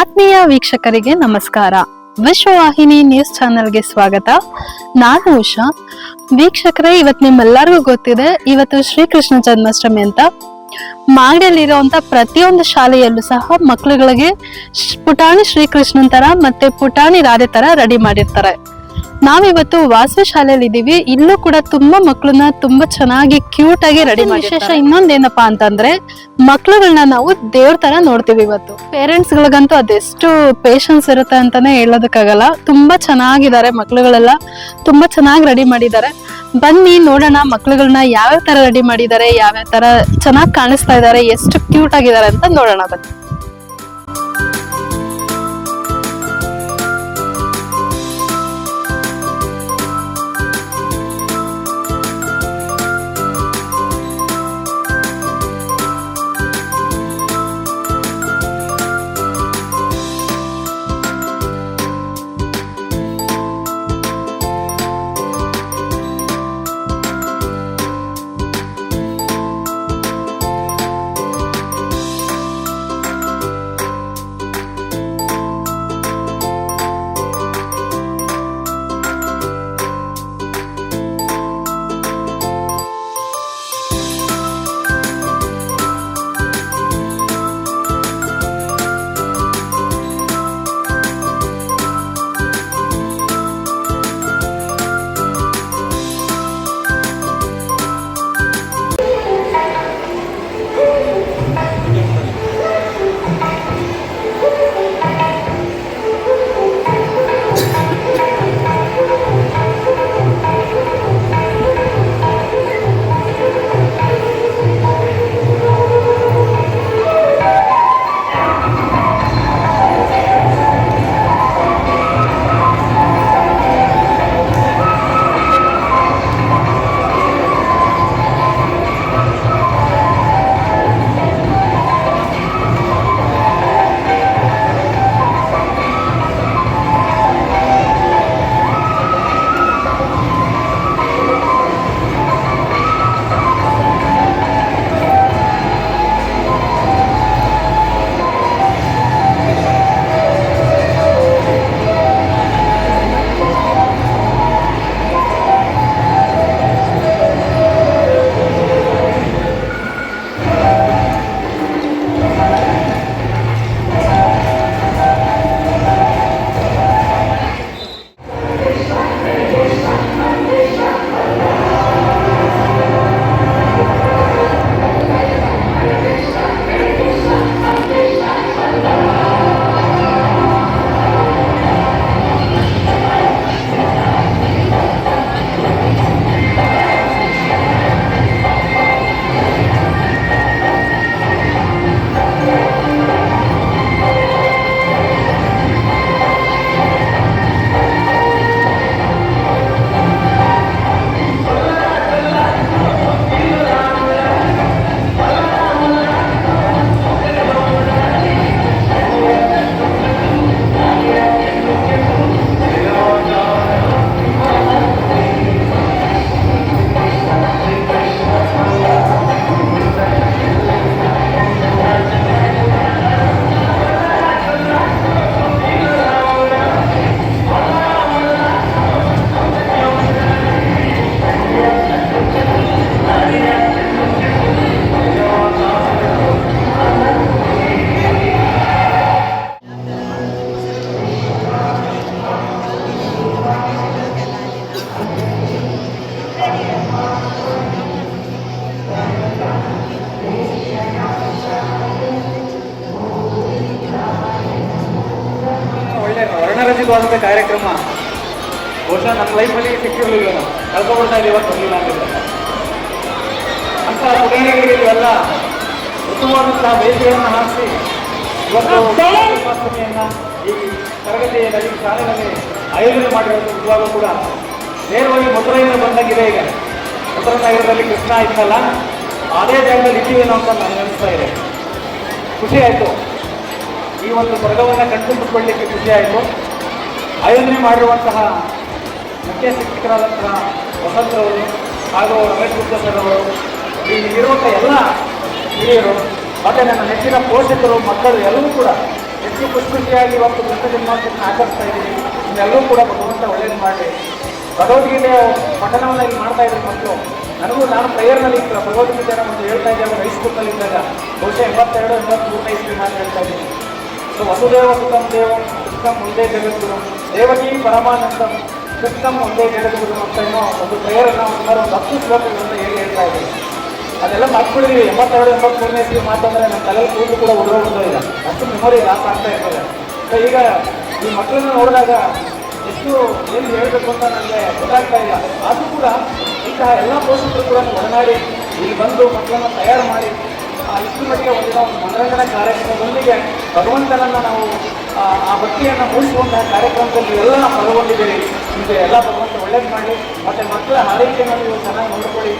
ಆತ್ಮೀಯ ವೀಕ್ಷಕರಿಗೆ ನಮಸ್ಕಾರ. ವಿಶ್ವವಾಹಿನಿ ನ್ಯೂಸ್ ಚಾನೆಲ್ಗೆ ಸ್ವಾಗತ. ನಾನು ಉಷಾ. ವೀಕ್ಷಕರೇ, ಇವತ್ತು ನಿಮ್ಮೆಲ್ಲರಿಗೂ ಗೊತ್ತಿದೆ, ಇವತ್ತು ಶ್ರೀಕೃಷ್ಣ ಜನ್ಮಾಷ್ಟಮಿ ಅಂತ. ಮಾಗಡಿಯಲ್ಲಿರುವಂತ ಪ್ರತಿಯೊಂದು ಶಾಲೆಯಲ್ಲೂ ಸಹ ಮಕ್ಕಳುಗಳಿಗೆ ಪುಟಾಣಿ ಶ್ರೀಕೃಷ್ಣನ್ ತರ ಮತ್ತೆ ಪುಟಾಣಿ ರಾಧೆ ತರ ರೆಡಿ ಮಾಡಿರ್ತಾರೆ. ನಾವಿವತ್ತು ವಾಸವಿ ಶಾಲೆಯಲ್ಲಿ ಇದೀವಿ ಇಲ್ಲೂ ಕೂಡ ತುಂಬಾ ಮಕ್ಕಳನ್ನ ತುಂಬಾ ಚೆನ್ನಾಗಿ ಕ್ಯೂಟ್ ಆಗಿ ರೆಡಿ ಮಾಡಿ ವಿಶೇಷ ಇನ್ನೊಂದೇನಪ್ಪಾ ಅಂತಂದ್ರೆ ಮಕ್ಳುಗಳನ್ನ ನಾವು ದೇವ್ರ ತರ ನೋಡ್ತೀವಿ ಇವತ್ತು. ಪೇರೆಂಟ್ಸ್ ಗಳಿಗಂತೂ ಅದೆಷ್ಟು ಪೇಶನ್ಸ್ ಇರುತ್ತೆ ಅಂತಾನೆ ಹೇಳೋದಕ್ಕಾಗಲ್ಲ. ತುಂಬಾ ಚೆನ್ನಾಗಿದ್ದಾರೆ ಮಕ್ಳುಗಳೆಲ್ಲ. ತುಂಬಾ ಚೆನ್ನಾಗಿ ರೆಡಿ ಮಾಡಿದ್ದಾರೆ. ಬನ್ನಿ ನೋಡೋಣ ಮಕ್ಳುಗಳನ್ನ ಯಾವ್ಯಾವ ತರ ರೆಡಿ ಮಾಡಿದ್ದಾರೆ ಯಾವ್ಯಾವ ತರ ಚೆನ್ನಾಗಿ ಕಾಣಿಸ್ತಾ ಇದ್ದಾರೆ ಎಷ್ಟು ಕ್ಯೂಟ್ ಆಗಿದ್ದಾರೆ ಅಂತ ನೋಡೋಣ ಬನ್ನಿ. ಕಳ್ಕೊಬಿಡ್ತಾ ಇದೆ ಇವತ್ತು ಅಂತ ಪುಟಾಣಿಗಳಿಗೆ ಇವೆಲ್ಲ ಉತ್ತಮವಾದಂತಹ ಬೇಸಿಗೆಯನ್ನು ಹಾಕಿಸಿ ಇವತ್ತು ಜನ್ಮಾಷ್ಟಮಿಯನ್ನ ಈ ತರಗತಿಯಲ್ಲಿ ಶಾಲೆಯಲ್ಲಿ ಆಯೋಜನೆ ಮಾಡಿರೋದು ನಿಜವಾಗೂ ಕೂಡ ನೇರವಾಗಿ ಮಧುರೈನ ಬಂದಾಗಿದೆ ಈಗ. ಮಧುರ ನಗರದಲ್ಲಿ ಕೃಷ್ಣ ಇತ್ತಲ್ಲ ಅದೇ ಜಾಗದಲ್ಲಿ ಇದ್ದೀವೇನೋ ಅಂತ ನನಗೆ ಅನಿಸ್ತಾ ಇದೆ. ಖುಷಿ ಆಯಿತು. ಈ ಒಂದು ಸ್ವರ್ಗವನ್ನು ಕಣ್ತುಂಬಿಕೊಳ್ಳಿಕ್ಕೆ ಖುಷಿ ಆಯಿತು. ಆಯೋಜನೆ ಮಾಡಿರುವಂತಹ ಮುಖ್ಯ ಶಿಕ್ಷಕರಾದಂತಹ ವಸಂತರವರು ಹಾಗೂ ರಮೇಶ್ ಗುಪ್ತ ಸರ್ ಅವರು ಇಲ್ಲಿ ಇರುವಂಥ ಎಲ್ಲ ಹಿರಿಯರು, ಮತ್ತು ನನ್ನ ನೆಚ್ಚಿನ ಪೋಷಕರು, ಮಕ್ಕಳು ಎಲ್ಲರೂ ಕೂಡ ಹೆಚ್ಚು ಖುಷಿ ಖುಷಿಯಾಗಿ ಇವತ್ತು ಕೃಷ್ಣ ಜನ್ಮಾಷ್ಟಮಿ ಆಚರಿಸ್ತಾ ಇದ್ದೀವಿ. ಇನ್ನೆಲ್ಲರೂ ಕೂಡ ಭಗವಂತ ಒಳ್ಳೇದು ಮಾಡಿ ಭಗವದ್ಗೀತೆಯ ಪಠನವನ್ನು ಇಲ್ಲಿ ಮಾಡ್ತಾ ಇದ್ರು ಮಕ್ಕಳು. ನನಗೂ ನಾನು ಪ್ರೇಯರ್ನಲ್ಲಿ ಇತ್ತು ಭಗವದ್ಗೀತೆಯನ್ನು ಒಂದು ಹೇಳ್ತಾ ಇದ್ದೆ ಅವರು ಹೈಸ್ಕೂಲ್ನಲ್ಲಿ ಇದ್ದಾಗ. ಬಹುಶಃ ಎಂಬತ್ತೆರಡು ಎಂಬತ್ಮೂರನೇ ಇಸ್ವಿ ಮಾತು ಹೇಳ್ತಾ ಇದ್ದೀನಿ. ಸೊ ವಸುದೇವ ಸುತಂ ದೇವ ಸುತಂ ಮುಂದೆ ಜಗದ್ಗುರು. ದೇವಕಿ ಪರಮಾನಂದಂ ಕೃಷ್ಣಂ ಒಂದೇ ಗಿಡದ ಮಕ್ಕಳನ್ನು ಒಂದು ಪ್ರೇಯರನ್ನು ಸುಮಾರು ಒಂದು ಹತ್ತು ಶ್ಲೋಕಗಳಿಂದ ಹೇಳಿ ಹೇಳ್ತಾ ಇದ್ದೀವಿ ಅದೆಲ್ಲ ಮರ್ತ್ಬಿಟ್ಟಿದ್ವಿ ಎಂಬತ್ತೆರಡು ಎಂಬತ್ಮೂರನೇ ಇಸ್ವಿ ಮಾತಂದ್ರೆ ನಮ್ಮ ತಲೆ ಕೂದಲು ಕೂಡ ಉದುರೋಗ್ಬಿಟ್ಟಿಲ್ಲ ಅಷ್ಟು ಮೆಮೊರಿ ಲಾಸ್ ಆಗ್ತಾ ಇರ್ತದೆ. ಸೊ ಈಗ ಈ ಮಕ್ಕಳನ್ನು ನೋಡಿದಾಗ ಎಷ್ಟು ಏನು ಹೇಳಬೇಕು ಅಂತ ನನಗೆ ಗೊತ್ತಾಗ್ತಾ ಇಲ್ಲ. ಆದರೂ ಕೂಡ ಇಂತಹ ಎಲ್ಲ ಪೋಷಕರು ಕೂಡ ಒಡನಾಡಿ ಇಲ್ಲಿ ಬಂದು ಮಕ್ಕಳನ್ನು ತಯಾರು ಮಾಡಿ ಆ ಇಷ್ಟು ಮಟ್ಟಿಗೆ ಒಂದಿನ ಒಂದು ಮನರಂಜನಾ ಕಾರ್ಯಕ್ರಮದೊಂದಿಗೆ ಭಗವಂತನನ್ನು ನಾವು ಆ, ಭಕ್ತಿಯನ್ನು ಮೂಡಿಸುವಂತಹ ಕಾರ್ಯಕ್ರಮದಲ್ಲಿ ಎಲ್ಲ ಪಾಲ್ಗೊಂಡಿದ್ದೀರಿ. ನಿಮಗೆ ಎಲ್ಲ ಭಗವಂತ ಒಳ್ಳೇದು ಮಾಡಿ, ಮತ್ತು ಮಕ್ಕಳ ಆರೈಕೆಯನ್ನು ನೀವು ಚೆನ್ನಾಗಿ ನೋಡ್ಕೊಳ್ಳಿ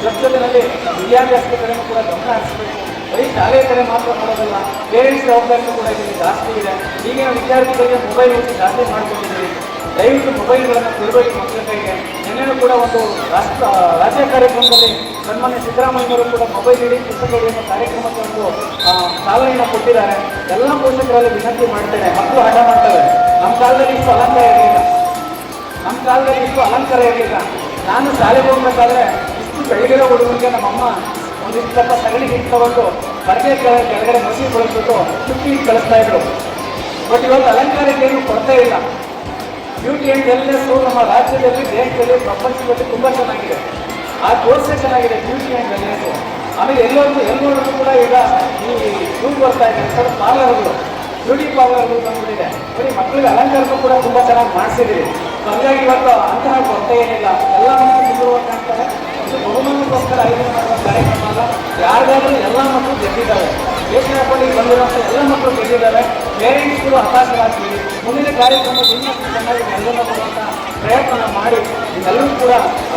ಸ್ವಚ್ಛತೆಯಲ್ಲಿ ವಿದ್ಯಾಭ್ಯಾಸದ ಕಡೆಯೂ ಕೂಡ ಗಮನ ಹರಿಸಬೇಕು. ಬರೀ ಶಾಲೆ ಕಡೆ ಮಾತ್ರ ಮಾಡೋದಲ್ಲ ಪೇರೆಂಟ್ಸ್ ಜವಾಬ್ದಾರಿ ಕೂಡ ಇಲ್ಲಿ ಜಾಸ್ತಿ ಇದೆ. ಈಗಿನ ವಿದ್ಯಾರ್ಥಿಗಳಿಗೆ ಮೊಬೈಲ್ ಯೂಸ್ ಜಾಸ್ತಿ ಮಾಡ್ಕೊಂಡಿದ್ದೀವಿ ದಯವಿಟ್ಟು ಮೊಬೈಲ್ಗಳನ್ನು ಕೊಡಬೇಕು ಮಕ್ಕಳ ಕೈಗೆ. ನಿನ್ನೆನೂ ಕೂಡ ಒಂದು ರಾಷ್ಟ್ರ, ರಾಜ್ಯ ಕಾರ್ಯಕ್ರಮದಲ್ಲಿ ಸನ್ಮಾನ್ಯ ಸಿದ್ದರಾಮಯ್ಯವರು ಕೂಡ ಮೊಬೈಲ್ ಇಡಿ ಪುಸ್ತಕಗಳು ಅನ್ನೋ ಕಾರ್ಯಕ್ರಮಕ್ಕೆ ಒಂದು ಚಾಲನೆಯನ್ನು ಕೊಟ್ಟಿದ್ದಾರೆ. ಎಲ್ಲ ಪೋಷಕರಲ್ಲಿ ವಿನಂತಿ ಮಾಡ್ತೇನೆ. ಮಕ್ಕಳು ಆಟ ಮಾಡ್ತಾರೆ ನಮ್ಮ ಕಾಲದಲ್ಲಿ ಇಷ್ಟು ಅಲಂಕಾರ ಇರಲಿಲ್ಲ. ನಮ್ಮ ಕಾಲದಲ್ಲಿ ಇಷ್ಟು ಅಲಂಕಾರ ಇರಲಿಲ್ಲ ನಾನು ಶಾಲೆಗೆ ಹೋಗ್ಬೇಕಾದ್ರೆ ಇಷ್ಟು ಬೆಳಗಿರೋ ಹುಡುಗರಿಗೆ ನಮ್ಮಮ್ಮ ಒಂದು ಇಷ್ಟಪ್ಪ ಸಗಣಿ ಹಿಟ್ಟು ತಗೊಂಡು ಬರಗೆ ಕೆಳಗಡೆ ಮಸಿ ಬಳಸ್ಬಿಟ್ಟು ಸುತ್ತಿ ಕಳಿಸ್ತಾ ಇದ್ರು. ಬಟ್ ಇವತ್ತು ಅಲಂಕಾರಕ್ಕೆ ಏನು ಕೊಡ್ತಾ ಇಲ್ಲ. ಬ್ಯೂಟಿ ಆ್ಯಂಡ್ ವೆಲ್ನೆಸ್ಸು ನಮ್ಮ ರಾಜ್ಯದಲ್ಲಿ, ದೇಶದಲ್ಲಿ ಪ್ರಪಂಚದಲ್ಲಿ ತುಂಬ ಚೆನ್ನಾಗಿದೆ. ಆ ಕೋರ್ಸೇ ಚೆನ್ನಾಗಿದೆ ಬ್ಯೂಟಿ ಆ್ಯಂಡ್ ವೆಲ್ನೆಸ್ಸು ಆಮೇಲೆ ಎಲ್ಲೊಂದು ಎಲ್ಲೋದ್ರೂ ಕೂಡ ಈಗ ಈ ಇವ್ರು ಬರ್ತಾ ಇದೆ ಸರ್ ಪಾರ್ಲರ್ಗಳು ಬ್ಯೂಟಿ ಪಾರ್ಲರ್ಗಳು ಬಂದ್ಬಿಟ್ಟಿದೆ. ಬರೀ ಮಕ್ಕಳಿಗೆ ಅಲಂಕಾರಕ್ಕೂ ಕೂಡ ತುಂಬ ಚೆನ್ನಾಗಿ ಮಾಡಿಸಿದ್ದೀರಿ ಸೊ ಹಂಗಾಗಿ ಇವತ್ತು ಅಂತಹ ಕೊರತೆ ಏನಿಲ್ಲ. ಎಲ್ಲ ಮಕ್ಕಳು ಕಾಣ್ತಾರೆ ಇದು ಬಹುಮಾನಕ್ಕೋಸ್ಕರ ಆಯೋಜನೆ ಮಾಡುವ ಕಾರ್ಯಕ್ರಮ ಅಲ್ಲ ಯಾರಿಗಾದ್ರೂ ಎಲ್ಲ ಮಕ್ಕಳು ಗೆದ್ದಿದ್ದಾರೆ. ಯೋಚನೆ ಹಾಕೊಂಡು ಬಂದಿರುವಂಥ ಎಲ್ಲ ಮಕ್ಕಳು ಗೆದ್ದಿದ್ದಾರೆ. ಪೇರೆಂಟ್ಸ್ಗಳು ಹತಾಶರಾಗ್ತೀವಿ ಮುಂದಿನ ಕಾರ್ಯಕ್ರಮ ಇನ್ನಷ್ಟು ಚೆನ್ನಾಗಿ ನೆರವನ್ನ ಕೊಡುವಂಥ ಪ್ರಯತ್ನ ಮಾಡಿ, ಎಲ್ಲರೂ ಕೂಡ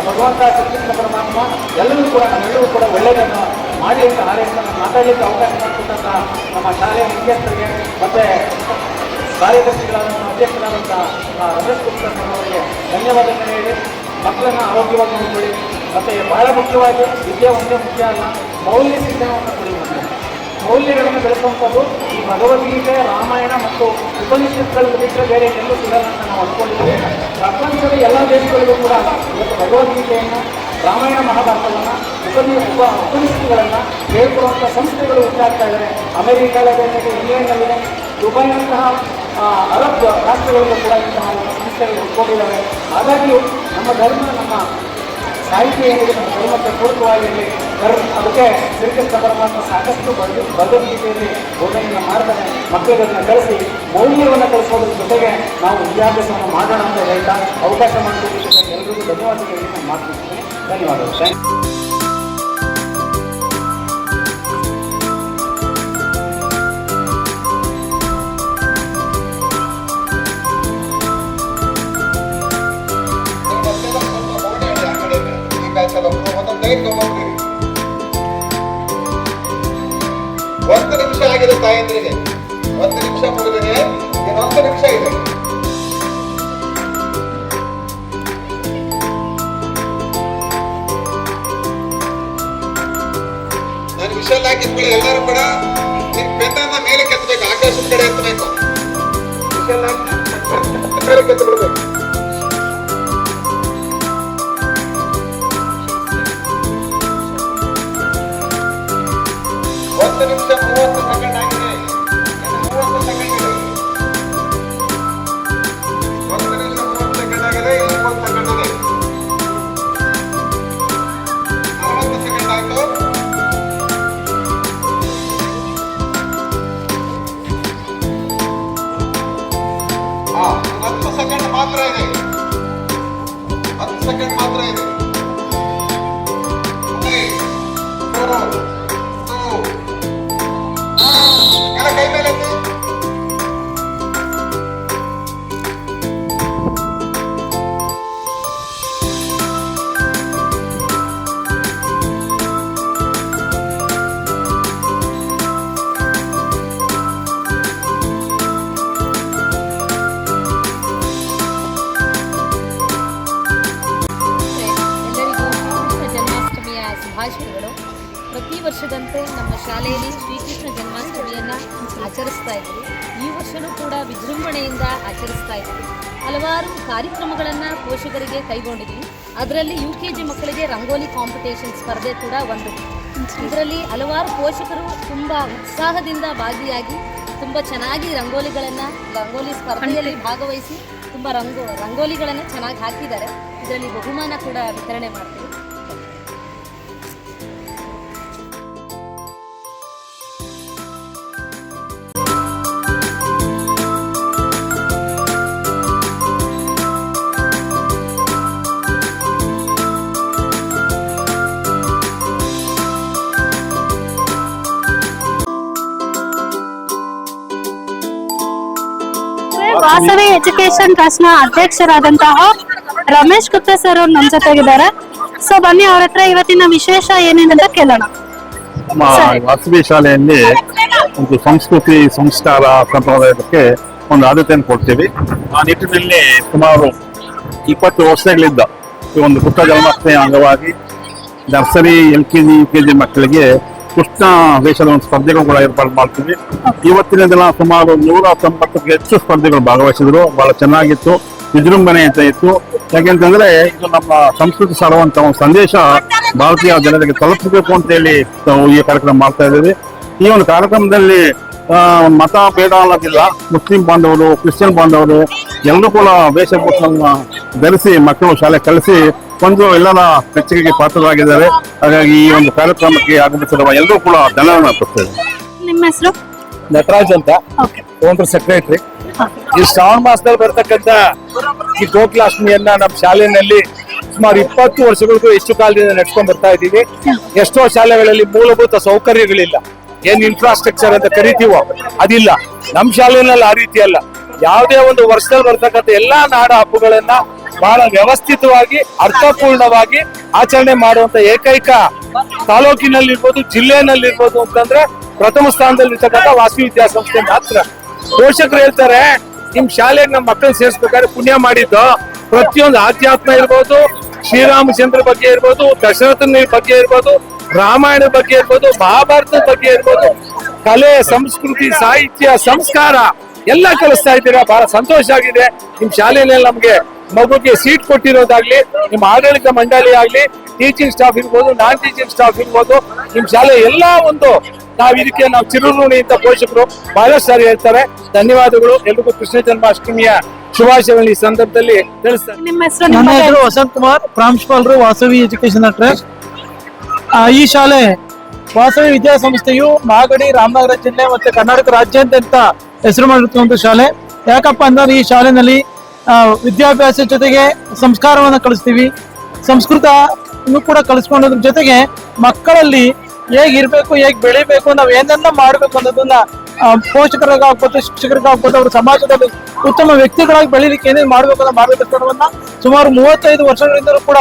ಭಗವಂತ ಶ್ರೀಕೃಷ್ಣ ಪರಮಾತ್ಮ, ಎಲ್ಲರೂ ಕೂಡ, ನಮ್ಮೆಲ್ಲರೂ ಕೂಡ ಒಳ್ಳೆಯದನ್ನು ಮಾಡಿ ಅಂತ ಮಾತಾಡಲಿಕ್ಕೆ ಅವಕಾಶ ಮಾಡಿಕೊಟ್ಟಂತಹ ನಮ್ಮ ಶಾಲೆಯ ಮುಖ್ಯಸ್ಥರಿಗೆ ಮತ್ತು ಕಾರ್ಯದರ್ಶಿಗಳಾದಂಥ ಅಧ್ಯಕ್ಷರಾದಂಥ ರಮೇಶ್ ಕುಮಾರ್ ಅವರಿಗೆ ಧನ್ಯವಾದಗಳನ್ನು ಹೇಳಿ. ಮಕ್ಕಳನ್ನು ಆರೋಗ್ಯವಾಗಿ ನೋಡಿಕೊಳ್ಳಿ. ಮತ್ತು ಬಹಳ ಮುಖ್ಯವಾಗಿ ವಿದ್ಯೆ ಒಂದೇ ಮುಖ್ಯ ಅಲ್ಲ, ಮೌಲ್ಯ ಶಿಕ್ಷಣವನ್ನು ಕೊಡಿ ಮೌಲ್ಯಗಳನ್ನು ಬೆಳೆಸುವಂಥದ್ದು ಈ ಭಗವದ್ಗೀತೆ, ರಾಮಾಯಣ ಮತ್ತು ಉಪನಿಷತ್ಗಳು ಬಿಟ್ಟರೆ ಬೇರೆ ಎಲ್ಲೂ ಸಿಗಲ್ಲ ಅಂತ ನಾವು ಅಂದ್ಕೊಂಡಿದ್ದೀವಿ. ಪ್ರಪಂಚದ ಎಲ್ಲ ದೇಶಗಳಿಗೂ ಕೂಡ ಇವತ್ತು ಭಗವದ್ಗೀತೆಯನ್ನು, ರಾಮಾಯಣ ಮಹಾಭಾರತವನ್ನು, ಉಪನಿ, ಉಪ, ಉಪನಿಷತ್ತುಗಳನ್ನು ಹೇಳ್ಕೊಡುವಂಥ ಸಂಸ್ಥೆಗಳು ಹುಟ್ಟಾಗ್ತಾ ಇದ್ದಾರೆ ಅಮೆರಿಕಾದಲ್ಲಿ ಇಂಗ್ಲೆಂಡ್ನಲ್ಲಿದೆ ದುಬೈನಂತಹ ಅರಬ್ ರಾಷ್ಟ್ರಗಳಲ್ಲೂ ಕೂಡ ಇಂತಹ ಸಂಸ್ಥೆಗಳು ಹಾಗಾಗಿಯೂ ಹಾಗಾಗಿ ನಮ್ಮ ಧರ್ಮ, ನಮ್ಮ ಸಾಹಿತ್ಯ ಏನಿದೆ, ನಮ್ಮ ಧರ್ಮಕ್ಕೆ ಪೂರಕವಾಗಿರಲಿ. ಧರ್ಮ, ಅದಕ್ಕೆ ಶ್ರೀಕೃಷ್ಣ ಪರಮಾತ್ಮ ಸಾಕಷ್ಟು ಬದ್ಧ ಭಗವದ್ಗೀತೆಯಲ್ಲಿ ಬೋಧನೆಯನ್ನು ಮಾಡ್ತಾನೆ ಮಕ್ಕಳಿಗೆ ಅದನ್ನು ಕಳಿಸಿ ಮೌಲ್ಯವನ್ನು ಕಲಿಸೋದ್ರ ಜೊತೆಗೆ ನಾವು ವಿದ್ಯಾಭ್ಯಾಸವನ್ನು ಮಾಡೋಣ ಅಂತ ಹೇಳ್ತಾ ಅವಕಾಶ ಮಾಡಿಕೊಟ್ಟಿದ್ದಕ್ಕೆ ಎಲ್ಲರಿಗೂ ಧನ್ಯವಾದಗಳನ್ನು ನಾನು ಮಾತನಾಡ್ತೀನಿ ಧನ್ಯವಾದಗಳು. Thank you. ಒಂದು ನಿಮಿಷ ಆಗಿದೆ ತಾಯಂದ್ರಿಗೆ ಒಂದು ನಿಮಿಷ ಮುಗಿದಿದೆ ಇನ್ನೊಂದು ನಿಮಿಷ ಇದೆ. ನಾನು ವಿಷಲ್ ಹಾಕಿದ್ಮೇಲೆ ಎಲ್ಲರೂ ಕೂಡ ನಿಮ್ ಬೆನ್ನ ಮೇಲೆ ಕೆತ್ತಬೇಕು ಆಕಾಶದ ಕಡೆ ಎತ್ತಬೇಕು. ವಿಷಲ್ ಹಾಕಿ ಮೇಲೆ ಕೆತ್ತ ಬಿಡ್ಬೇಕು ಒಂದು ನಿಮಿಷ ಕಾಂಪಿಟೇಷನ್ ಸ್ಪರ್ಧೆ ಕೂಡ ಒಂದು. ಇದರಲ್ಲಿ ಹಲವಾರು ಪೋಷಕರು ತುಂಬ ಉತ್ಸಾಹದಿಂದ ಭಾಗಿಯಾಗಿ ತುಂಬ ಚೆನ್ನಾಗಿ ರಂಗೋಲಿಗಳನ್ನು ರಂಗೋಲಿ ಸ್ಪರ್ಧೆಯಲ್ಲಿ ಭಾಗವಹಿಸಿ ತುಂಬ ರಂಗೋ ರಂಗೋಲಿಗಳನ್ನು ಚೆನ್ನಾಗಿ ಹಾಕಿದ್ದಾರೆ. ಇದರಲ್ಲಿ ಬಹುಮಾನ ಕೂಡ ವಿತರಣೆ ಮಾಡ್ತೀವಿ. ವಾಸವಿ ಎಜುಕೇಶನ್ ಟ್ರಸ್ಟ್ನ ಅಧ್ಯಕ್ಷರಾದಂತಹ ರಮೇಶ್ ಗುಪ್ತಾ ಸರ್ ಅವ್ರು ನಮ್ ಜೊತೆಗಿದ್ದಾರೆ. ಸೊ ಬನ್ನಿ ಅವ್ರ ಹತ್ರ ಇವತ್ತಿನ ವಿಶೇಷ ಏನೇನು ಅಂತ ಕೇಳೋಣ. ನಮ್ಮ ವಾಸವಿ ಶಾಲೆಯಲ್ಲಿ ಒಂದು ಸಂಸ್ಕೃತಿ ಸಂಸ್ಕಾರ ಸಂಪ್ರದಾಯಕ್ಕೆ ಒಂದು ಆದ್ಯತೆಯನ್ನು ಕೊಡ್ತೀವಿ. ಆ ನಿಟ್ಟಿನಲ್ಲಿ ಸುಮಾರು ಇಪ್ಪತ್ತು ವರ್ಷಗಳಿಂದ ಈ ಒಂದು ಪುಟ್ಟ ಜನ್ಮಾಷ್ಟಮಿಯ ಅಂಗವಾಗಿ nursery L K G U K G ಮಕ್ಕಳಿಗೆ ಕೃಷ್ಣ ದೇಶದ ಒಂದು ಸ್ಪರ್ಧೆಗಳು ಕೂಡ ಏರ್ಪಾಡು ಮಾಡ್ತೀವಿ. ಇವತ್ತಿನ ದಿನ ಸುಮಾರು ನೂರ ತೊಂಬತ್ತಕ್ಕೆ ಹೆಚ್ಚು ಸ್ಪರ್ಧೆಗಳು ಭಾಗವಹಿಸಿದ್ರು. ಬಹಳ ಚೆನ್ನಾಗಿತ್ತು. ವಿಜೃಂಭಣೆ ಅಂತ ಇತ್ತು. ಯಾಕೆಂತಂದ್ರೆ ಇದು ನಮ್ಮ ಸಂಸ್ಕೃತಿ ಸಾರುವಂತ ಒಂದು ಸಂದೇಶ ಭಾರತೀಯ ಜನರಿಗೆ ತಲುಪಬೇಕು ಅಂತ ಹೇಳಿ ನಾವು ಈ ಕಾರ್ಯಕ್ರಮ ಮಾಡ್ತಾ ಇದ್ದೀವಿ. ಈ ಒಂದು ಕಾರ್ಯಕ್ರಮದಲ್ಲಿ ಮತ ಭೇದ ಅನ್ನೋದಿಲ್ಲ. ಮುಸ್ಲಿಂ ಬಾಂಧವರು ಕ್ರಿಶ್ಚಿಯನ್ ಬಾಂಧವರು ಎಲ್ಲರೂ ಕೂಡ ವೇಷಭೂಷಣ ಧರಿಸಿ ಮಕ್ಕಳು ಶಾಲೆ ಕಲಿಸಿ ಒಂದು ಎಲ್ಲರ ಮೆಚ್ಚುಗೆಗೆ ಪಾತ್ರರಾಗಿದ್ದಾರೆ. ಹಾಗಾಗಿ ಈ ಒಂದು ಕಾರ್ಯಕ್ರಮಕ್ಕೆ ಆಗಮಿಸಿರುವ ಎಲ್ಲರೂ ಕೂಡ ಧನ್ಯವಾದ ಕೊಡ್ತೇವೆ. ನಿಮ್ಮ ಹೆಸರು? ನಟರಾಜ್ ಅಂತ. ಓಕೆ. ಕೌಂಟರ್ ಸೆಕ್ರೆಟರಿ ಈ ಶ್ರಾವಣ ಮಾಸದಲ್ಲಿ ಬರ್ತಕ್ಕಂಥ ಈ ಗೋಕುಲಾಷ್ಟಮಿಯನ್ನ ನಮ್ಮ ಶಾಲೆಯಲ್ಲಿ ಸುಮಾರು ಇಪ್ಪತ್ತು ವರ್ಷಗಳಿಗೂ ಹೆಚ್ಚು ಕಾಲದಿಂದ ನಡ್ಸ್ಕೊಂಡ್ ಬರ್ತಾ ಇದ್ದೀವಿ. ಎಷ್ಟೋ ಶಾಲೆಗಳಲ್ಲಿ ಮೂಲಭೂತ ಸೌಕರ್ಯಗಳಿಲ್ಲ. ಏನ್ ಇನ್ಫ್ರಾಸ್ಟ್ರಕ್ಚರ್ ಅಂತ ಕರಿತೀವೋ ಅದಿಲ್ಲ. ನಮ್ಮ ಶಾಲೆನಲ್ಲಿ ಆ ರೀತಿ ಅಲ್ಲ. ಯಾವುದೇ ಒಂದು ವರ್ಷದಲ್ಲಿ ಬರ್ತಕ್ಕಂಥ ಎಲ್ಲಾ ನಾಡ ಹಬ್ಬಗಳನ್ನ ಬಹಳ ವ್ಯವಸ್ಥಿತವಾಗಿ, ಅರ್ಥಪೂರ್ಣವಾಗಿ ಆಚರಣೆ ಮಾಡುವಂತ ಏಕೈಕ ತಾಲೂಕಿನಲ್ಲಿರ್ಬೋದು, ಜಿಲ್ಲೆನಲ್ಲಿರ್ಬೋದು ಅಂತಂದ್ರೆ ಪ್ರಥಮ ಸ್ಥಾನದಲ್ಲಿ ಇರ್ತಕ್ಕಂಥ ವಾಸವಿ ವಿದ್ಯಾಸಂಸ್ಥೆ ಮಾತ್ರ. ಪೋಷಕರು ಹೇಳ್ತಾರೆ, ನಿಮ್ ಶಾಲೆಗೆ ನಮ್ಮ ಮಕ್ಕಳು ಸೇರಿಸ್ಬೇಕಾದ್ರೆ ಪುಣ್ಯ ಮಾಡಿದ್ದು. ಪ್ರತಿಯೊಂದು ಆಧ್ಯಾತ್ಮ ಇರ್ಬೋದು, ಶ್ರೀರಾಮಚಂದ್ರ ಬಗ್ಗೆ ಇರ್ಬೋದು, ದಶರಥನ ಬಗ್ಗೆ ಇರ್ಬೋದು ರಾಮಾಯಣ ಬಗ್ಗೆ ಇರ್ಬೋದು ಮಹಾಭಾರತದ ಬಗ್ಗೆ ಇರ್ಬೋದು ಕಲೆ ಸಂಸ್ಕೃತಿ ಸಾಹಿತ್ಯ ಸಂಸ್ಕಾರ ಎಲ್ಲ ಕಲಿಸ್ತಾ ಇದ್ದೀರಾ? ಬಹಳ ಸಂತೋಷ ಆಗಿದೆ. ನಿಮ್ ಶಾಲೆಯಲ್ಲಿ ನಮ್ಗೆ ಮಗುಗೆ ಸೀಟ್ ಕೊಟ್ಟಿರೋದಾಗ್ಲಿ ನಿಮ್ ಆಡಳಿತ ಮಂಡಳಿ ಆಗ್ಲಿ ಟೀಚಿಂಗ್ ಸ್ಟಾಫ್ ಇರ್ಬೋದು ನಾನ್ ಟೀಚಿಂಗ್ ಸ್ಟಾಫ್ ಇರ್ಬೋದು ನಿಮ್ ಶಾಲೆ ಎಲ್ಲಾ ಒಂದು ನಾವ್ ಇದಕ್ಕೆ ನಾವು ಚಿರುಋಣಿ ಅಂತ ಪೋಷಕರು ಬಹಳಷ್ಟು ಸಾರಿ ಹೇಳ್ತಾರೆ. ಧನ್ಯವಾದಗಳು. ಎಲ್ರಿಗೂ ಕೃಷ್ಣ ಜನ್ಮಾಷ್ಟಮಿಯ ಶುಭಾಶಯಗಳು ಈ ಸಂದರ್ಭದಲ್ಲಿ ತಿಳಿಸ್ತಾರೆ ನಿಮ್ಮ ಹೆಸರು ನನ್ನ ನಿಮ್ಮ ಹೆಸರು ವಸಂತ್ ಕುಮಾರ್. ಪ್ರಾಂಶುಪಾಲರು ವಾಸವಿ ಎಜುಕೇಶನ್ ಟ್ರಸ್ಟ್ ಆ, ಈ ಶಾಲೆ ವಾಸವಿ ವಿದ್ಯಾಸಂಸ್ಥೆಯು ಮಾಗಡಿ, ರಾಮನಗರ ಜಿಲ್ಲೆ ಮತ್ತೆ ಕರ್ನಾಟಕ ರಾಜ್ಯಾದ್ಯಂತ ಹೆಸರು ಮಾಡಿರುವಂತಹ ಶಾಲೆ. ಯಾಕಪ್ಪ ಅಂದ್ರೆ ಈ ಶಾಲೆನಲ್ಲಿ ವಿದ್ಯಾಭ್ಯಾಸ ಜೊತೆಗೆ ಸಂಸ್ಕಾರವನ್ನು ಕಲಿಸ್ತೀವಿ. ಸಂಸ್ಕೃತ ಕೂಡ ಕಲಿಸ್ಕೊಳ್ಳೋದ್ರ ಜೊತೆಗೆ ಮಕ್ಕಳಲ್ಲಿ ಹೇಗಿರ್ಬೇಕು, ಹೇಗ್ ಬೆಳಿಬೇಕು, ನಾವು ಏನನ್ನ ಮಾಡ್ಬೇಕು ಅನ್ನೋದನ್ನ ಪೋಷಕರಿಗಾಗ್ಬೋದು, ಶಿಕ್ಷಕರಿಗಾಗ್ಬೋದು, ಅವರು ಸಮಾಜದಲ್ಲಿ ಉತ್ತಮ ವ್ಯಕ್ತಿಗಳಾಗಿ ಬೆಳಿಲಿಕ್ಕೆ ಏನೇನು ಮಾಡ್ಬೇಕು ಅನ್ನೋ ಮಾರ್ಗದರ್ಶನವನ್ನ ಸುಮಾರು ಮೂವತ್ತೈದು ವರ್ಷಗಳಿಂದಲೂ ಕೂಡ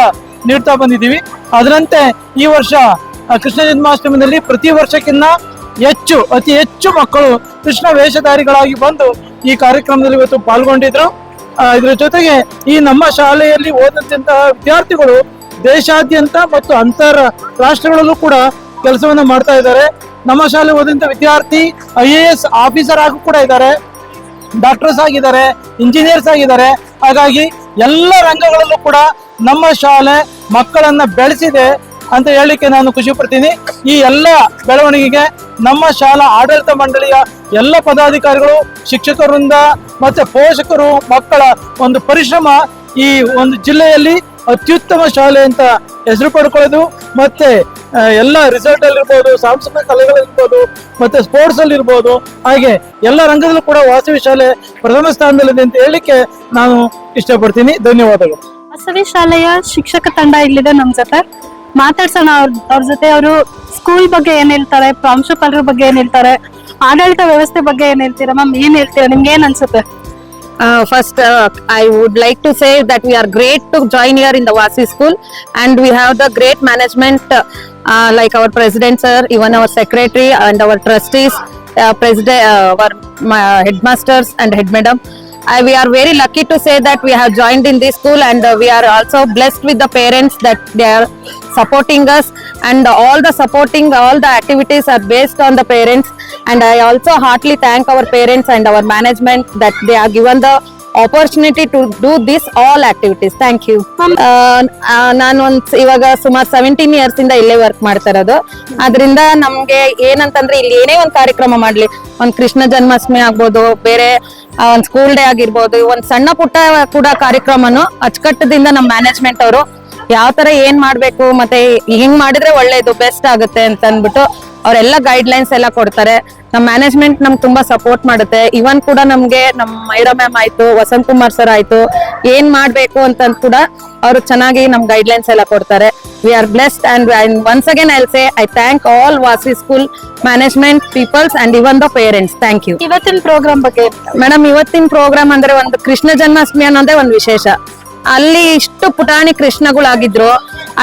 ನೀಡ್ತಾ ಬಂದಿದ್ದೀವಿ. ಅದರಂತೆ ಈ ವರ್ಷ ಕೃಷ್ಣ ಜನ್ಮಾಷ್ಟಮಿನಲ್ಲಿ ಪ್ರತಿ ವರ್ಷಕ್ಕಿಂತ ಹೆಚ್ಚು, ಅತಿ ಹೆಚ್ಚು ಮಕ್ಕಳು ಕೃಷ್ಣ ವೇಷಧಾರಿಗಳಾಗಿ ಬಂದು ಈ ಕಾರ್ಯಕ್ರಮದಲ್ಲಿ ಇವತ್ತು ಪಾಲ್ಗೊಂಡಿದ್ರು. ಇದರ ಜೊತೆಗೆ ಈ ನಮ್ಮ ಶಾಲೆಯಲ್ಲಿ ಓದಂತಹ ವಿದ್ಯಾರ್ಥಿಗಳು ದೇಶಾದ್ಯಂತ ಮತ್ತು ಅಂತರ ರಾಷ್ಟ್ರಗಳಲ್ಲೂ ಕೂಡ ಕೆಲಸವನ್ನು ಮಾಡ್ತಾ ಇದ್ದಾರೆ. ನಮ್ಮ ಶಾಲೆ ಓದಂತ ವಿದ್ಯಾರ್ಥಿ, ಐ ಎ ಎಸ್ ಆಫೀಸರ್ ಆಗೂ ಕೂಡ ಇದ್ದಾರೆ. ಡಾಕ್ಟರ್ಸ್ ಆಗಿದ್ದಾರೆ, ಇಂಜಿನಿಯರ್ಸ್ ಆಗಿದ್ದಾರೆ. ಹಾಗಾಗಿ ಎಲ್ಲ ರಂಗಗಳಲ್ಲೂ ಕೂಡ ನಮ್ಮ ಶಾಲೆ ಮಕ್ಕಳನ್ನ ಬೆಳೆಸಿದೆ ಅಂತ ಹೇಳಲಿಕ್ಕೆ ನಾನು ಖುಷಿ ಪಡ್ತೀನಿ. ಈ ಎಲ್ಲ ಬೆಳವಣಿಗೆಗೆ ನಮ್ಮ ಶಾಲಾ ಆಡಳಿತ ಮಂಡಳಿಯ ಎಲ್ಲ ಪದಾಧಿಕಾರಿಗಳು, ಶಿಕ್ಷಕರಿಂದ ಮತ್ತೆ ಪೋಷಕರು, ಮಕ್ಕಳ ಒಂದು ಪರಿಶ್ರಮ ಈ ಒಂದು ಜಿಲ್ಲೆಯಲ್ಲಿ ಅತ್ಯುತ್ತಮ ಶಾಲೆ ಅಂತ ಹೆಸರು ಪಡ್ಕೊಳ್ಳೋದು. ಮತ್ತೆ ಎಲ್ಲ ರಿಸಲ್ಟ್ ಅಲ್ಲಿ ಇರ್ಬೋದು ಸಾಂಸ್ಕೃತಿಕ ಕಲೆಗಳಿರ್ಬೋದು, ಮತ್ತೆ ಸ್ಪೋರ್ಟ್ಸ್ ಅಲ್ಲಿ ಇರ್ಬೋದು ಹಾಗೆ ಎಲ್ಲ ರಂಗದಲ್ಲೂ ಕೂಡ ವಾಸವಿ ಶಾಲೆ ಪ್ರಥಮ ಸ್ಥಾನದಲ್ಲಿದೆ ಅಂತ ಹೇಳಲಿಕ್ಕೆ ನಾನು ಇಷ್ಟಪಡ್ತೀನಿ. ಧನ್ಯವಾದಗಳು. ವಾಸವಿ ಶಾಲೆಯ ಶಿಕ್ಷಕ ತಂಡ ಇಲ್ಲಿದೆ ನಮ್ ಜೊತೆ ಮಾತಾಡ್ಸೋಣ ಅವ್ರ ಅವ್ರ ಜೊತೆ ಅವರು ಸ್ಕೂಲ್ ಬಗ್ಗೆ ಏನ್ ಹೇಳ್ತಾರೆ ಪ್ರಾಂಶುಪಾಲರ ಬಗ್ಗೆ ಏನ್ ಹೇಳ್ತಾರೆ ಆಡಳಿತ ವ್ಯವಸ್ಥೆ ಬಗ್ಗೆ ಏನ್ ಹೇಳ್ತೀರಾ ಮ್ಯಾಮ್ ಏನ್ ಹೇಳ್ತೀರಾ ನಿಮ್ಗೆ ಏನ್ ಅನ್ಸುತ್ತೆ Uh, first, uh, I would like to say that we are great to join here in the Vasi school, and we have the great management, uh, uh, like our president sir, even our secretary and our trustees, uh, president, uh, our uh, headmasters and head madam. I, we are very lucky to say that we have joined in this school and uh, we are also blessed with the parents that they are supporting us. And all the supporting all the activities are based on the parents. And I also heartily thank our parents and our management that they are given the opportunity to do this all activities thank you ನಾನು ಒಂದ್ ಇವಾಗ ಸುಮಾರು seventeen years ಇಂದ ಇಲ್ಲೇ work ಮಾಡ್ತಾ ಇರೋದು. ಅದರಿಂದ ನಮ್ಗೆ ಏನಂತಂದ್ರೆ ಇಲ್ಲಿ ಏನೇ ಒಂದು ಕಾರ್ಯಕ್ರಮ ಮಾಡ್ಲಿ. ಒಂದ್ ಕೃಷ್ಣ ಜನ್ಮಾಷ್ಟಮಿ ಆಗ್ಬೋದು ಬೇರೆ ಒಂದು ಒಂದ್ ಸ್ಕೂಲ್ ಡೇ ಆಗಿರ್ಬೋದು ಒಂದ್ ಸಣ್ಣ ಪುಟ್ಟ ಕೂಡ ಕಾರ್ಯಕ್ರಮನು ಅಚ್ಚುಕಟ್ಟದಿಂದ ನಮ್ಮ ಮ್ಯಾನೇಜ್ಮೆಂಟ್ ಅವರು ಯಾವ ತರ ಏನ್ ಮಾಡ್ಬೇಕು ಮತ್ತೆ ಹಿಂಗ್ ಮಾಡಿದ್ರೆ ಒಳ್ಳೇದು ಬೆಸ್ಟ್ ಆಗುತ್ತೆ ಅಂತ ಅಂದ್ಬಿಟ್ಟು ಅವರೆಲ್ಲ ಗೈಡ್ ಲೈನ್ಸ್ ಎಲ್ಲ ಕೊಡ್ತಾರೆ. ನಮ್ಮ ಮ್ಯಾನೇಜ್ಮೆಂಟ್ ನಮ್ಗೆ ತುಂಬಾ ಸಪೋರ್ಟ್ ಮಾಡುತ್ತೆ. ಇವನ್ ಕೂಡ ನಮ್ಗೆ ನಮ್ಮ ಮೈರಾ ಮ್ಯಾಮ್ ಆಯ್ತು ವಸಂತ್ ಕುಮಾರ್ ಸರ್ ಆಯ್ತು ಏನ್ ಮಾಡ್ಬೇಕು ಅಂತ ಕೂಡ ಅವರು ಚೆನ್ನಾಗಿ ನಮ್ ಗೈಡ್ ಲೈನ್ಸ್ ಎಲ್ಲ ಕೊಡ್ತಾರೆ. We are blessed and once again I say I thank all ವಾಸಿ school management peoples and even the parents thank you ಇವತ್ತಿನ ಪ್ರೋಗ್ರಾಮ್ ಬಗ್ಗೆ ಮೇಡಮ್ ಇವತ್ತಿನ ಪ್ರೋಗ್ರಾಮ್ ಅಂದ್ರೆ ಒಂದು ಕೃಷ್ಣ ಜನ್ಮಾಷ್ಟಮಿ ಅನ್ನೋದೇ ಒಂದು ವಿಶೇಷ. ಅಲ್ಲಿ ಇಷ್ಟು ಪುಟಾಣಿ ಕೃಷ್ಣಗಳಾಗಿದ್ರು.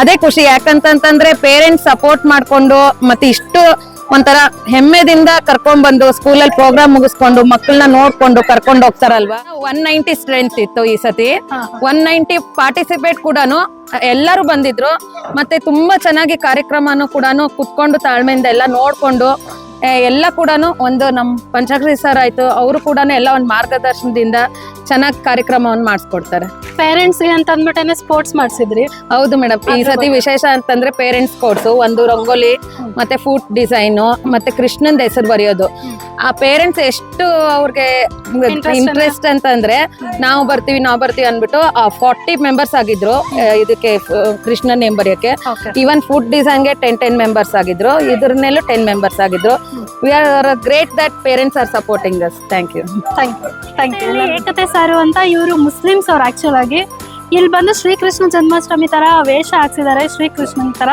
ಅದೇ ಖುಷಿ. ಯಾಕಂತಂತಂದ್ರೆ ಪೇರೆಂಟ್ಸ್ ಸಪೋರ್ಟ್ ಮಾಡ್ಕೊಂಡು ಮತ್ತೆ ಇಷ್ಟು ಒಂಥರ ಹೆಮ್ಮೆದಿಂದ ಕರ್ಕೊಂಡ್ ಬಂದು ಸ್ಕೂಲಲ್ಲಿ ಪ್ರೋಗ್ರಾಮ್ ಮುಗಿಸ್ಕೊಂಡು ಮಕ್ಕಳನ್ನ ನೋಡ್ಕೊಂಡು ಕರ್ಕೊಂಡು ಹೋಗ್ತಾರಲ್ವಾ? ಒನ್ ನೈಂಟಿ ಸ್ಟ್ರೆಂತ್ ಇತ್ತು ಈ ಸತಿ. ಒನ್ ನೈಂಟಿ ಪಾರ್ಟಿಸಿಪೇಟ್ ಕೂಡ ಎಲ್ಲರೂ ಬಂದಿದ್ರು. ಮತ್ತೆ ತುಂಬಾ ಚೆನ್ನಾಗಿ ಕಾರ್ಯಕ್ರಮನು ಕೂಡ ಕುತ್ಕೊಂಡು ತಾಳ್ಮೆಯಿಂದ ಎಲ್ಲ ನೋಡ್ಕೊಂಡು ಎಲ್ಲ ಕೂಡ ಒಂದು ನಮ್ಮ ಪಂಚಾಕ್ಷರಿ ಸರ್ ಆಯ್ತು ಅವರು ಕೂಡ ಎಲ್ಲ ಒಂದು ಮಾರ್ಗದರ್ಶನದಿಂದ ಚೆನ್ನಾಗಿ ಕಾರ್ಯಕ್ರಮವನ್ನು ಮಾಡಿಸ್ಕೊಡ್ತಾರೆ. ಪೇರೆಂಟ್ಸ್ ಅಂತ ಅಂದ್ಬಿಟ್ಟೇನೆ ಸ್ಪೋರ್ಟ್ಸ್ ಮಾಡಿಸಿದ್ರಿ. ಹೌದು ಮೇಡಮ್ ಈ ಸತಿ ವಿಶೇಷ ಅಂತಂದ್ರೆ ಪೇರೆಂಟ್ಸ್ ಸ್ಪೋರ್ಟ್ಸ್ ಒಂದು ರಂಗೋಲಿ ಮತ್ತೆ ಫುಡ್ ಡಿಸೈನು ಮತ್ತೆ ಕೃಷ್ಣನ್ ಹೆಸರು ಬರೆಯೋದು. ಆ ಪೇರೆಂಟ್ಸ್ ಎಷ್ಟು ಅವ್ರಿಗೆ ಇಂಟ್ರೆಸ್ಟ್ ಅಂತಂದ್ರೆ ನಾವು ಬರ್ತೀವಿ ನಾವು ಬರ್ತೀವಿ ಅಂದ್ಬಿಟ್ಟು ಆ ಫಾರ್ಟಿ ಮೆಂಬರ್ಸ್ ಆಗಿದ್ರು. ಇದಕ್ಕೆ ಕೃಷ್ಣನ್ ನೇಮ್ ಬರೆಯೋಕೆ. ಈವನ್ ಫುಡ್ ಡಿಸೈನ್ಗೆ ಟೆನ್ ಟೆನ್ ಮೆಂಬರ್ಸ್ ಆಗಿದ್ರು. ಇದ್ರನ್ನೆಲ್ಲೂ ಟೆನ್ ಮೆಂಬರ್ಸ್ ಆಗಿದ್ರು. We are great that parents are supporting us thank you thank you thank you ಏಕತೆ ಸಾರು ಅಂತ ಇವರು ಮುಸ್ಲಿಮ್ಸ್ ಅವ್ರು ಆಕ್ಚುಲ್ ಆಗಿ. ಇಲ್ಲಿ ಬಂದು ಶ್ರೀಕೃಷ್ಣ ಜನ್ಮಾಷ್ಟಮಿ ತರ ವೇಷ ಹಾಕ್ಸಿದ್ದಾರೆ ಶ್ರೀಕೃಷ್ಣನ್ ತರ.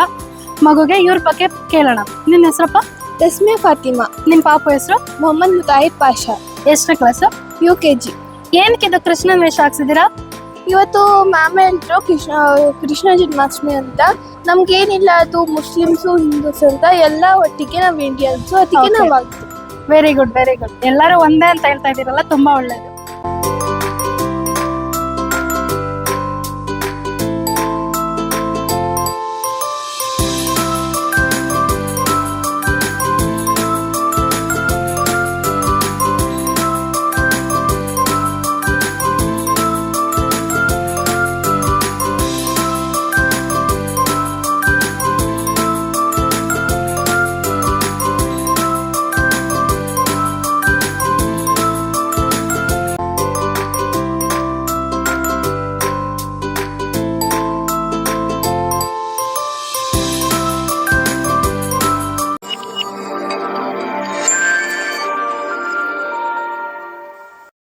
ಮಗುಗೆ ಇವ್ರ ಬಗ್ಗೆ ಕೇಳೋಣ. ನಿನ್ನ ಹೆಸರಪ್ಪ? ತಸ್ಮಿಯಾ ಫಾತಿಮಾ. ನಿಮ್ಮ ಪಾಪ ಹೆಸರು? ಮೊಹಮ್ಮದ್ ಮುತಾಯಿದ್ ಪಾಷಾ. ಎಷ್ಟನೇ ಕ್ಲಾಸ್ ಯು ಕೆ ಜಿ ಏನಕ್ಕೆ ಇದು ಕೃಷ್ಣನ ವೇಷ ಹಾಕ್ಸಿದ್ದೀರಾ? ಇವತ್ತು ಮ್ಯಾಮ್ ಹೇಳಿದ್ರು ಕೃಷ್ಣ ಕೃಷ್ಣ ಜನ್ಮಾಷ್ಟಮಿ ಅಂತ ನಮ್ಗೇನಿಲ್ಲ ಅದು ಮುಸ್ಲಿಮ್ಸ್ ಹಿಂದೂಸ್ ಅಂತ ಎಲ್ಲ ಒಟ್ಟಿಗೆ ನಾವು ಇಂಡಿಯನ್ಸ್ ಅದಕ್ಕೆ Okay. ನಾವು ಆಗ್ತೀವಿ ವೆರಿ ಗುಡ್ ವೆರಿ ಗುಡ್ ಎಲ್ಲರೂ ಒಂದೇ ಅಂತ ಹೇಳ್ತಾ ಇದೀರಲ್ಲ ತುಂಬಾ ಒಳ್ಳೇದು.